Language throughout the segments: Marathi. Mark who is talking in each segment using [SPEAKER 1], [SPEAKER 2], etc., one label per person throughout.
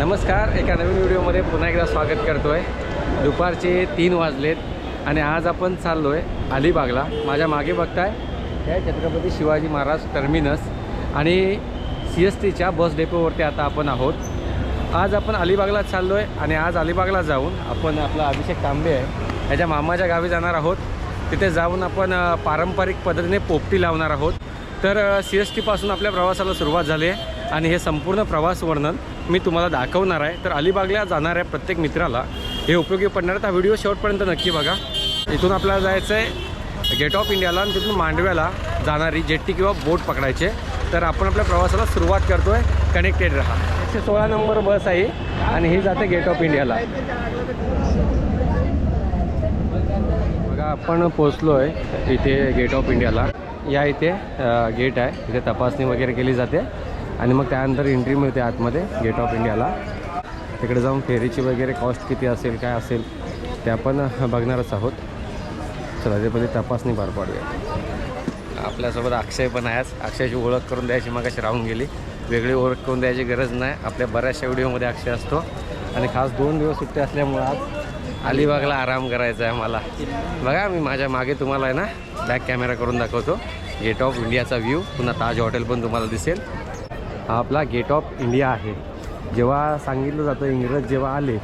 [SPEAKER 1] नमस्कार एका नवीन व्हिडिओमध्ये पुन्हा एकदा स्वागत करतो आहे दुपारचे तीन वाजलेत आणि आज आपण चाललो आहे अलिबागला. माझ्या मागे बघताय हे छत्रपती शिवाजी महाराज टर्मिनस आणि सी एस टीच्या बस डेपोवरती आता आपण आहोत. आज आपण अलिबागला चाललो आहे आणि आज अलिबागला जाऊन आपण आपला अभिषेक तांबे आहे ह्याच्या मामाच्या गावी जाणार आहोत. तिथे जाऊन आपण पारंपरिक पद्धतीने पोपटी लावणार आहोत. तर सी एस टीपासून आपल्या प्रवासाला सुरुवात झाली आहे. आणि हे संपूर्ण प्रवास वर्णन मी तुम्हाला दाखवणार आहे. तर अलिबागला जाणाऱ्या प्रत्येक मित्राला हे उपयोगी पडणार आहे. हा व्हिडिओ शेवटपर्यंत नक्की बघा. इथून आपल्याला जायचं आहे गेट ऑफ इंडियाला आणि तिथून मांडव्याला जाणारी जेट्टी किंवा बोट पकडायचे तर आपण आपल्या प्रवासाला सुरुवात करतो आहे कनेक्टेड राहा. एकशे सोळा नंबर बस आहे आणि ही जाते गेट ऑफ इंडियाला. बघा आपण पोचलो आहे इथे गेट ऑफ इंडियाला. या इथे गेट आहे. इथे तपासणी वगैरे केली जाते. आणि मग त्यानंतर एंट्री मिळते आतमध्ये गेट ऑफ इंडियाला तिकडे जाऊन फेरीची वगैरे कॉस्ट किती असेल काय असेल त्या पण बघणारच आहोत. चला ते तपासणी पार पाडूया. आपल्यासोबत अक्षय पण आहेच अक्षयची ओळख करून द्यायची मग अशी राहून गेली. वेगळी ओळख करून द्यायची गरज नाही. आपल्या बऱ्याचशा व्हिडिओमध्ये अक्षय असतो. आणि खास दोन दिवस सुट्टी असल्यामुळं आज अलिबागला आराम करायचा आहे मला. बघा मी माझ्या मागे तुम्हाला आहे ना बॅक कॅमेरा करून दाखवतो. गेट ऑफ इंडियाचा व्ह्यू पुन्हा ताज हॉटेल पण तुम्हाला दिसेल. हा आपला गेट ऑफ इंडिया आहे. जेव्हा सांगितलं जातं इंग्रज जेव्हा आले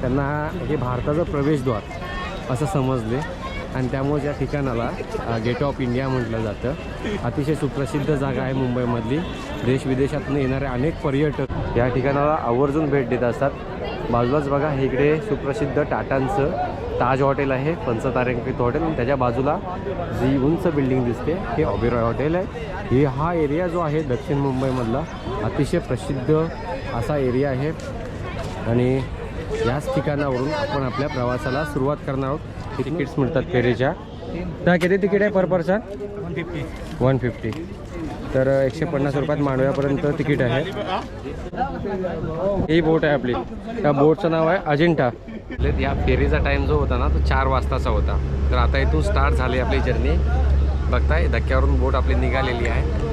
[SPEAKER 1] त्यांना हे भारताचं प्रवेशद्वार असं समजले. आणि त्यामुळे या ठिकाणाला गेट ऑफ इंडिया म्हटलं जातं अतिशय सुप्रसिद्ध जागा आहे मुंबईमधली. देश विदेशातून येणारे अनेक पर्यटक या ठिकाणाला आवर्जून भेट देत असतात. बाजूलाच बघा हे इकडे सुप्रसिद्ध टाटांचं ताज हॉटेल आहे पंचतारांकित हॉटेल. आणि त्याच्या बाजूला जी उंच बिल्डिंग दिसते. हे ऑबेरॉय हॉटेल आहे. हे हा एरिया जो आहे दक्षिण मुंबईमधला अतिशय प्रसिद्ध असा एरिया आहे. आणि याच ठिकाणावरून आपण आपल्या प्रवासाला सुरुवात करणार आहोत. तिकीट्स मिळतात फेरीच्या. तर किती तिकीट आहे per person
[SPEAKER 2] one fifty
[SPEAKER 1] one fifty तर एकशे पन्नास रुपयात मांडव्यापर्यंत तिकीट आहे. ही बोट आहे आपली. त्या बोटचं नाव आहे अजिंठा. या फेरीचा टाईम जो होता ना तो चार वाजताचा होता. तर आता इथून स्टार्ट झाली आपली जर्नी बघताय धक्क्यावरून बोट आपली निघालेली आहे.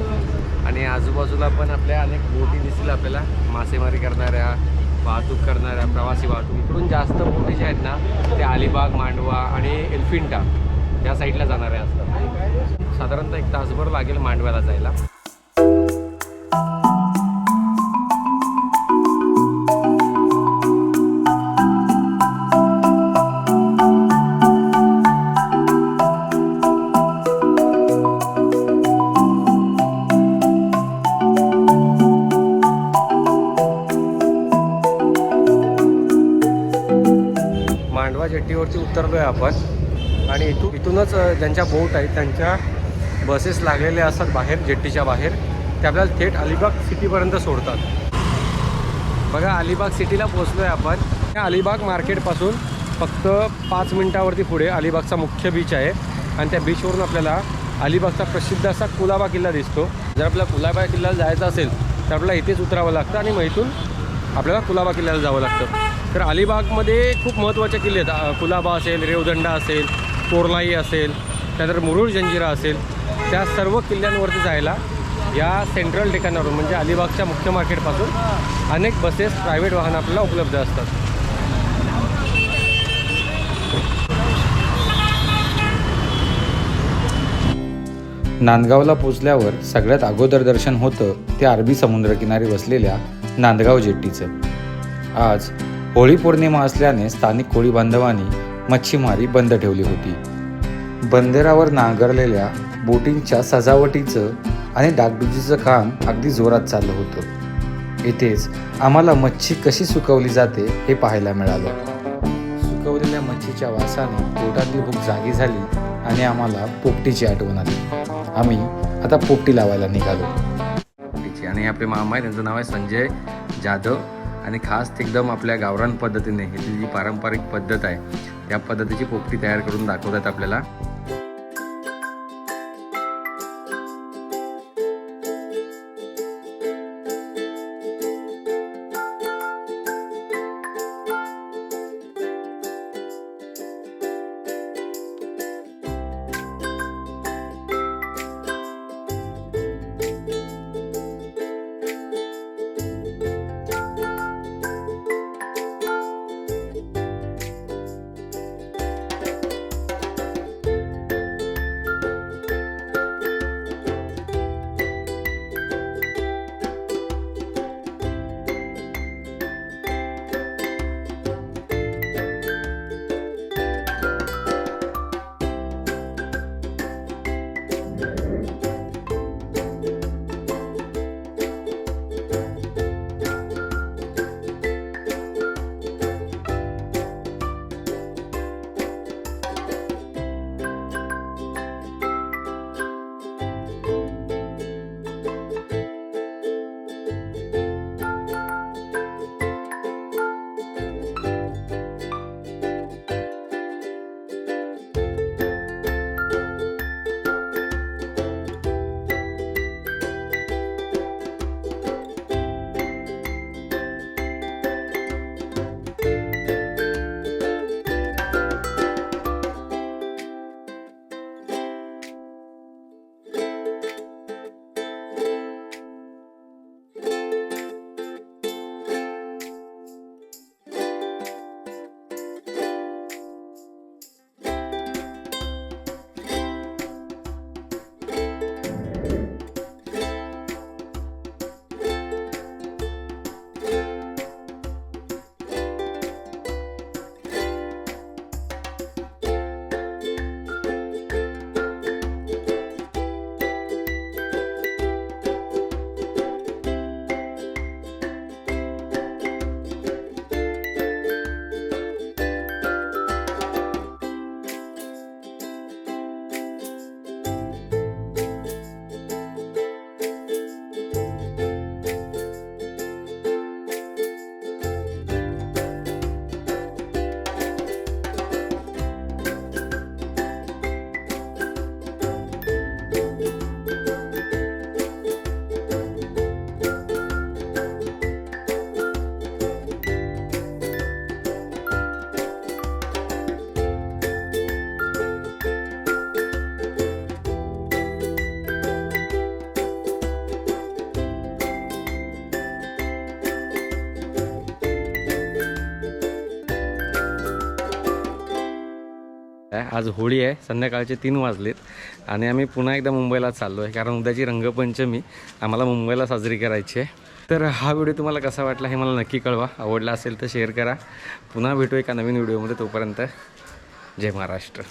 [SPEAKER 1] आणि आजूबाजूला पण आपल्या अनेक बोटी दिसतील आपल्याला. मासेमारी करणाऱ्या वाहतूक करणाऱ्या प्रवासी वाहतूक. इकडून जास्त बोटी ज्या आहेत ना ते अलिबाग मांडवा आणि एल्फिंटा या साईडला जाणाऱ्या असतात. साधारणतः एक तासभर लागेल मांडव्याला जायला. मांडवा जेट्टीवरती उतरलोय आपण. आणि इथून इथूनच ज्यांच्या बोट आहेत त्यांच्या बसेस लागलेल्या असतात बाहेर जेट्टीच्या बाहेर. ते आपल्याला थेट अलिबाग सिटीपर्यंत सोडतात. बघा अलिबाग सिटीला पोचलो आहे आपण. त्या अलिबाग मार्केटपासून फक्त पाच मिनटावरती पुढे अलिबागचा मुख्य बीच आहे. आणि त्या बीचवरून आपल्याला अलिबागचा प्रसिद्ध असा कुलाबा किल्ला दिसतो. जर आपल्याला कुलाबा किल्ल्याला जायचं असेल तर आपल्याला इथेच उतरावं लागतं आणि मग इथून आपल्याला कुलाबा किल्ल्याला जावं लागतं. तर अलिबागमध्ये खूप महत्त्वाचे किल्ले आहेत. कुलाबा असेल रेवदंडा असेल कोरलाई असेल त्यानंतर मुरुड जंजिरा असेल. त्या सर्व किल्ल्यांवरती जायला या सेंट्रल ठिकाणावरून म्हणजे अलिबागच्या मुख्य मार्केटपासून अनेक बसेस प्रायव्हेट वाहन आपल्याला उपलब्ध असतात.
[SPEAKER 3] नांदगावला पोचल्यावर सगळ्यात अगोदर दर्शन होतं ते अरबी समुद्रकिनारी वसलेल्या नांदगाव जेट्टीचं. आज होळी पौर्णिमा असल्याने स्थानिक कोळी बांधवांनी मच्छीमारी बंद ठेवली होती. बंदरावर नांगरलेल्या बोटींच्या सजावटीचं आणि डागडुजीचं काम अगदी जोरात चाललं होतं. इथेच आम्हाला मच्छी कशी सुकवली जाते हे पाहायला मिळालं. सुकवलेल्या मच्छीच्या वासाने पोटातली भूक जागी झाली आणि आम्हाला पोपटीची आठवण आली. आम्ही आता पोपटी लावायला निघालो.
[SPEAKER 1] पोपटीची आणि आपले मामा आहे त्यांचं नाव आहे संजय जाधव. आणि खास एकदम आपल्या गावरान पद्धतीने ही जी पारंपरिक पद्धत आहे त्या पद्धतीची पोपटी तयार करून दाखवतात आपल्याला. आज होळी आहे. संध्याकाळचे तीन वाजलेत. आणि आम्ही पुन्हा एकदा मुंबईला चाललो आहे कारण उद्याची रंगपंचमी आम्हाला मुंबईला साजरी करायची आहे. तर हा व्हिडिओ तुम्हाला कसा वाटला हे मला नक्की कळवा. आवडला असेल तर शेअर करा. पुन्हा भेटू एका नवीन व्हिडिओमध्ये तोपर्यंत. जय महाराष्ट्र.